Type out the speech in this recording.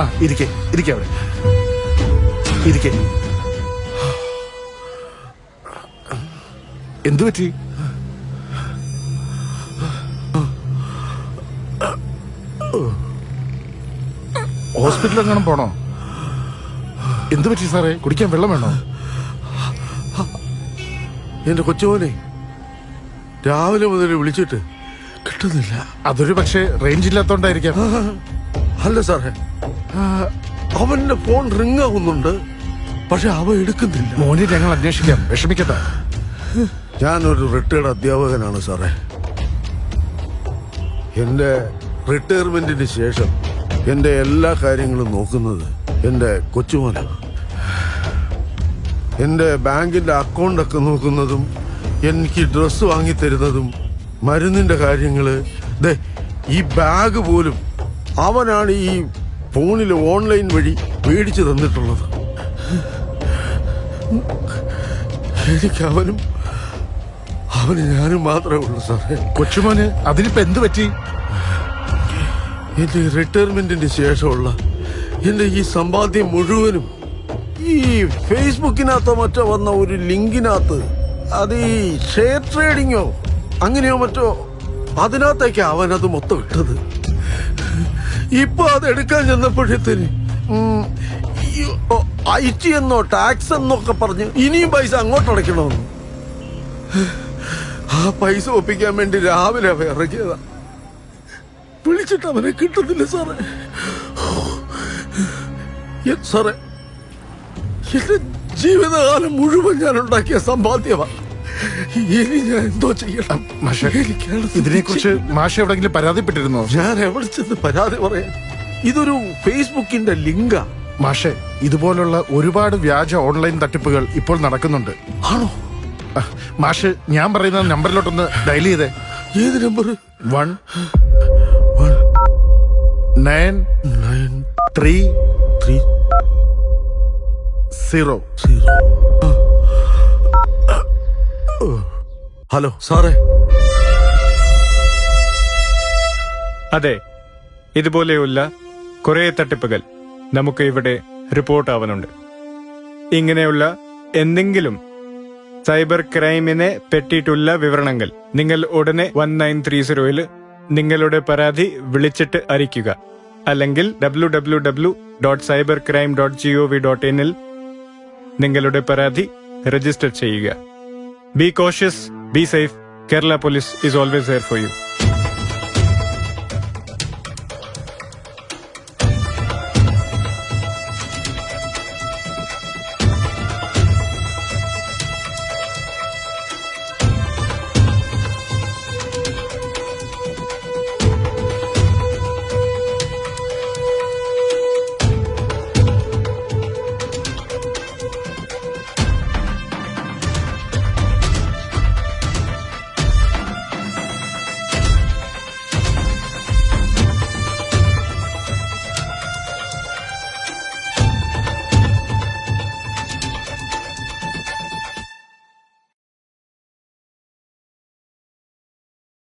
ആ ഇരിക്കെ ഇരിക്കെ അവിടെ. ഇരിക്കെ. എന്തു പറ്റി? ഹോസ്പിറ്റലിൽ എങ്ങനെ പോണോ? എന്തു പറ്റി സാറേ? കുടിക്കാൻ വെള്ളം വേണോ? എന്റെ കൊച്ചുമോനെ രാവിലെ മുതൽ വിളിച്ചിട്ട് കിട്ടുന്നില്ല. അതൊരു പക്ഷേ റേഞ്ച് ഇല്ലാത്തോണ്ടായിരിക്കാം. അല്ല സാറേ അവന്റെ ഫോൺ റിങ് ആവുന്നുണ്ട്. പക്ഷെ അവ എടുക്കുന്നില്ല. മോനെ ഞങ്ങൾ അന്വേഷിക്കാം. വിഷമിക്കട്ടെ ഞാനൊരു റിട്ടയർഡ് അധ്യാപകനാണ് സാറേ. എന്റെ റിട്ടയർമെന്റിന് ശേഷം എന്റെ എല്ലാ കാര്യങ്ങളും നോക്കുന്നത് എന്റെ കൊച്ചുമോനാണ്. എന്റെ ബാങ്കിന്റെ അക്കൗണ്ടൊക്കെ നോക്കുന്നതും എനിക്ക് ഡ്രസ്സ് വാങ്ങിത്തരുന്നതും മരുന്നിന്റെ കാര്യങ്ങൾ. ദേ ഈ ബാഗ് പോലും അവനാണ് ഈ ഫോണിൽ ഓൺലൈൻ വഴി മേടിച്ചു തന്നിട്ടുള്ളത്. എനിക്ക് അവനും അവന് ഞാനും മാത്രമേ ഉള്ളൂ സാറേ. കൊച്ചുമോന് അതിനിപ്പോ എന്ത് പറ്റി? എന്റെ റിട്ടയർമെന്റിന് ശേഷമുള്ള എന്റെ ഈ സമ്പാദ്യം മുഴുവനും ഈ ഫേസ്ബുക്കിനകത്തോ മറ്റോ വന്ന ഒരു ലിങ്കിനകത്ത് അത് ഈ ഷെയർ ട്രേഡിങ്ങോ അങ്ങനെയോ മറ്റോ അതിനകത്തേക്ക് അവൻ അത് മൊത്തം ഇട്ടത്. ഇപ്പൊ അത് എടുക്കാൻ ചെന്നപ്പോഴത്തേന് ഐ ടി എന്നോ ടാക്സ് എന്നൊക്കെ പറഞ്ഞ് ഇനിയും പൈസ അങ്ങോട്ട് അടയ്ക്കണമെന്ന്. ആ പൈസ ഒപ്പിക്കാൻ വേണ്ടി രാവിലെ അവ ഇറങ്ങിയതാ. വിളിച്ചിട്ട് അവനെ കിട്ടുന്നില്ല സാറേ. സാറേ എന്റെ ജീവിതകാലം മുഴുവൻ ഞാൻ ഉണ്ടാക്കിയ സമ്പാദ്യമാ. ഇനി ഞാൻ മാഷെ ഇതിനെക്കുറിച്ച് മാഷ എവിടെങ്കിലും പരാതിപ്പെട്ടിരുന്നോ ഞാൻ എവിടെ പരാതി പറയാം ഇതൊരു ഫേസ്ബുക്കിന്റെ ലിങ്കാ മാഷെ ഇതുപോലുള്ള ഒരുപാട് വ്യാജ ഓൺലൈൻ തട്ടിപ്പുകൾ ഇപ്പോൾ നടക്കുന്നുണ്ട് ആണോ മാഷ് ഞാൻ പറയുന്ന നമ്പറിലോട്ടൊന്ന് ഡയൽ ചെയ്തേ ഏത് number one nine nine three three zero zero hello സാറേ. അതെ ഇതുപോലെയുള്ള കുറേ തട്ടിപ്പുകൾ നമുക്ക് ഇവിടെ റിപ്പോർട്ട് ആവുന്നുണ്ട് ഇങ്ങനെയുള്ള എന്തെങ്കിലും സൈബർ ക്രൈമിനെ പറ്റിയിട്ടുള്ള വിവരണങ്ങൾ നിങ്ങൾ ഉടനെ വൺ നയൻ ത്രീ സീറോയിൽ നിങ്ങളുടെ പരാതി വിളിച്ചിട്ട് അറിയിക്കുക. അല്ലെങ്കിൽ W W W dot cyber crime dot G O V dot ഇനിൽ നിങ്ങളുടെ പരാതി രജിസ്റ്റർ ചെയ്യുക. Be cautious be safe Kerala police is always here for you